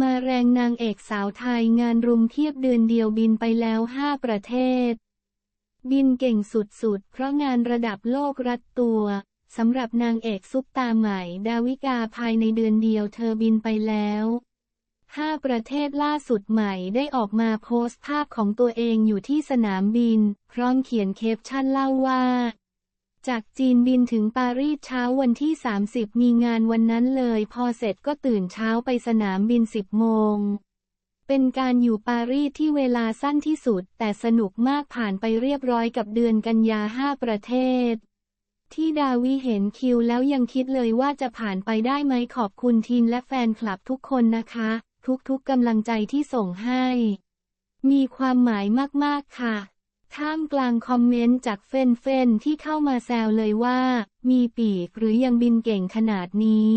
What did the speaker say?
มาแรงนางเอกสาวไทยงานรุมเทียบเดือนเดียวบินไปแล้ว 5 ประเทศ บินเก่งสุดๆ เพราะงานระดับโลกรัดตัวสำหรับนางเอกซุปตาใหม่ ดาวิกาภายในเดือนเดียวเธอบินไปแล้ว 5 ประเทศล่าสุดใหม่ได้ออกมาโพสต์ภาพของตัวเองอยู่ที่สนามบิน พร้อมเขียนเคปชั่นเล่าว่า จากจีนบินถึงปารีสเช้าวันที่ 30 มีงานวันนั้นเลย พอเสร็จก็ตื่นเช้าไปสนามบิน 10 โมง เป็นการอยู่ปารีสที่เวลาสั้นที่สุด แต่สนุกมากผ่านไปเรียบร้อยกับเดือนกันยา 5 ประเทศ ที่ดาวิเห็นคิวแล้วยังคิดเลยว่าจะผ่านไปได้ไหมขอบคุณทีมและแฟนคลับทุกคนนะคะ ทุกๆกำลังใจที่ส่งให้ มีความหมายมากๆค่ะ ท่ามกลางคอมเมนต์จากเฟนเฟนๆที่เข้ามาแซวเลยว่า มีปีกหรือยังบินเก่งขนาดนี้